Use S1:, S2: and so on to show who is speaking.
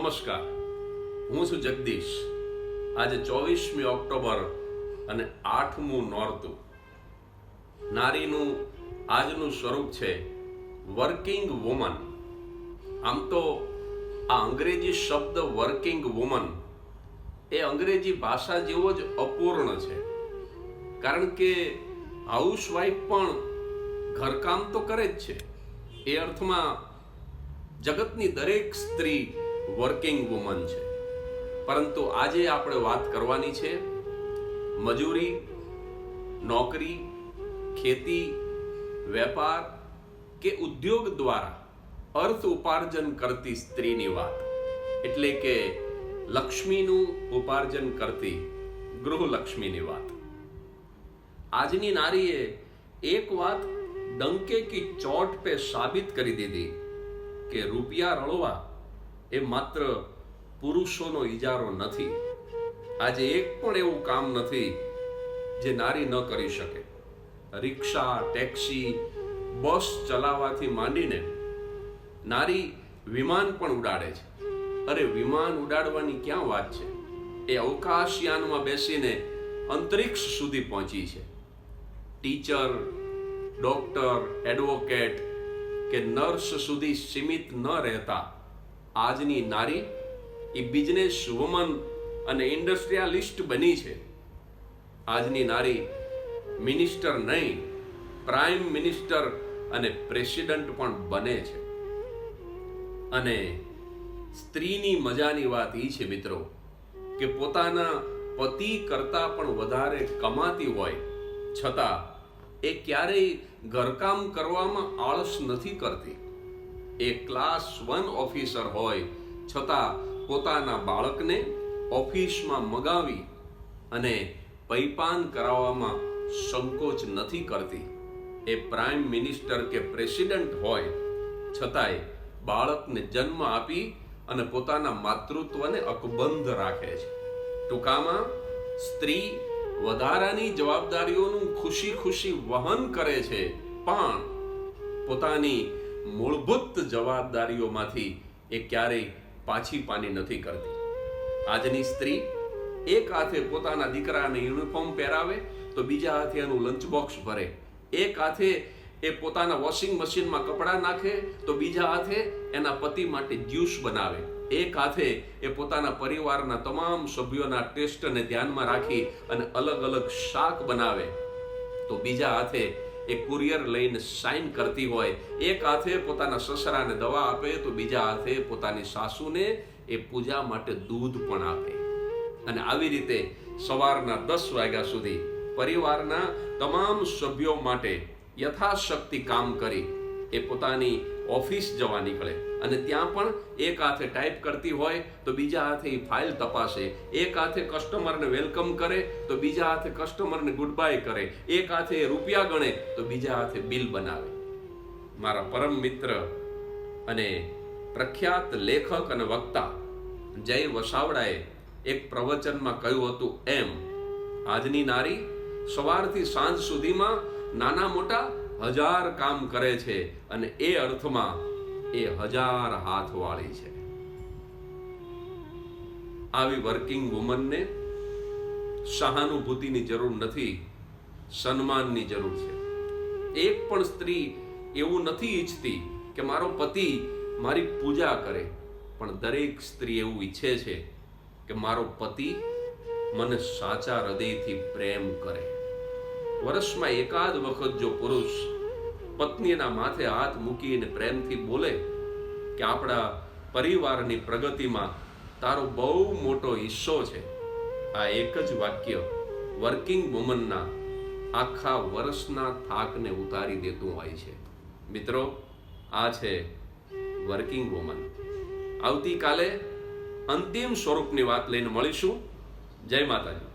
S1: નમસ્કાર. હું છું જગદીશ. આજે ચોવીસમી ઓક્ટોબર અને આઠમું નોરતું. નારીનું આજનું સ્વરૂપ છે વર્કિંગ વુમન. આમ તો આ અંગ્રેજી શબ્દ વર્કિંગ વુમન એ અંગ્રેજી ભાષા જેવો જ અપૂર્ણ છે. કારણ કે હાઉસવાઈફ પણ ઘરકામ તો કરે જ છે. એ અર્થમાં જગતની દરેક સ્ત્રી વર્કિંગ વુમન છે. પરંતુ આજે આપણે વાત કરવાની છે મજૂરી, નોકરી, ખેતી, વેપાર કે ઉદ્યોગ દ્વારા અર્થ ઉપાર્જન કરતી સ્ત્રીની વાત. એટલે કે લક્ષ્મીનું ઉપાર્જન કરતી ગૃહલક્ષ્મીની વાત. આજની નારીએ એક વાત ડંકે કી ચોટ પે સાબિત કરી દીધી કે રૂપિયા રળવા એ માત્ર પુરુષોનો ઈજારો નથી. આજે એક પણ એવું કામ નથી જે નારી ન કરી શકે. રિક્ષા, ટેક્સી, બસ ચલાવવાથી માંડીને નારી વિમાન પણ ઉડાડે છે. અરે વિમાન ઉડાડવાની ક્યાં વાત છે? એ અવકાશયાનમાં બેસીને અંતરિક્ષ સુધી પહોંચી છે. ટીચર, ડોક્ટર, એડવોકેટ કે નર્સ સુધી સીમિત ન રહેતા આજની નારી એ બિઝનેસ વુમન અને ઇન્ડસ્ટ્રીયાલિસ્ટ બની છે. આજની નારી મિનિસ્ટર નહીં પ્રાઇમ મિનિસ્ટર અને પ્રેસિડન્ટ પણ બને છે. અને સ્ત્રીની મજાની વાત એ છે મિત્રો કે પોતાના પતિ કરતા પણ વધારે કમાતી હોય, છતાં એ ક્યારેય ઘરકામ કરવામાં આળસ નથી કરતી. એ ક્લાસ વન ઓફિસર હોય, છતાં પોતાના બાળકને ઓફિસમાં મગાવી અને પૈપાન કરાવવામાં સંકોચ નથી કરતી. એ પ્રાઇમ મિનિસ્ટર કે પ્રેસિડન્ટ હોય, છતાંય બાળકને જન્મ આપી અને પોતાના માતૃત્વને અકબંધ રાખે છે. ટૂંકામાં, સ્ત્રી વધારાની જવાબદારીઓનું ખુશી ખુશી વહન કરે છે, પણ પોતાની મૂળભૂત જવાબદારીઓમાંથી એ ક્યારેય પાછી પાની નથી કરતી. આજની સ્ત્રી એક હાથે પોતાના દીકરાને યુનિફોર્મ પહેરાવે, તો બીજા હાથે એનું લંચ બોક્સ ભરે. એક હાથે એ પોતાના વોશિંગ મશીનમાં કપડાં નાખે, તો બીજા હાથે એના પતિ માટે જ્યુસ બનાવે. એક હાથે એ પોતાના પરિવારના તમામ સભ્યોના ટેસ્ટને ધ્યાનમાં રાખી અને અલગ અલગ શાક બનાવે. તો બીજા હાથે એ કુરિયર લઈને સાઇન કરતી હોય, એક હાથે પોતાના સસરાને દવા આપે, તો બીજા હાથે પોતાની સાસુને એ પૂજા માટે દૂધ પણ આપે. અને આવી રીતે સવારના દસ વાગ્યા સુધી પરિવારના તમામ સભ્યો માટે યથાશક્તિ કામ કરી એ પોતાની ઓફિસ જવા નીકળે. અને ત્યાં પણ એક હાથે ટાઈપ કરતી હોય તો બીજા હાથે એ ફાઇલ તપાસે. એક હાથે કસ્ટમરને વેલકમ કરે તો બીજા હાથે કસ્ટમરને ગુડ બાય કરે. એક હાથે રૂપિયા ગણે તો બીજા હાથે બિલ બનાવે. મારા પરમ મિત્ર અને પ્રખ્યાત લેખક અને વક્તા જય વસાવડાએ એક પ્રવચનમાં કહ્યું હતું એમ, આજની નારી સવારથી સાંજ સુધીમાં નાના મોટા હજાર કામ કરે છે અને એ અર્થમાં એ હજાર હાથવાળી છે. આવી વર્કિંગ વુમનને સહાનુભૂતિની જરૂર નથી, સન્માનની જરૂર છે. એક પણ સ્ત્રી એવું નથી ઈચ્છતી કે મારો પતિ મારી પૂજા કરે, પણ દરેક સ્ત્રી એવું ઈચ્છે છે કે મારો પતિ મને સાચા હૃદયથી પ્રેમ કરે. વર્ષમાં એકાદ વખત જો પુરુષ પત્નીના માથે હાથ મૂકીને પ્રેમથી બોલે કે આપણા પરિવારની પ્રગતિમાં તારો બહુ મોટો હિસ્સો છે. આ એક જ વાક્ય વર્કિંગ વુમનના આખા વર્ષના થાકને ઉતારી દેતું હોય છે. મિત્રો, આ છે વર્કિંગ વુમન. આવતીકાલે અંતિમ સ્વરૂપની વાત લઈને મળીશું. જય માતાજી.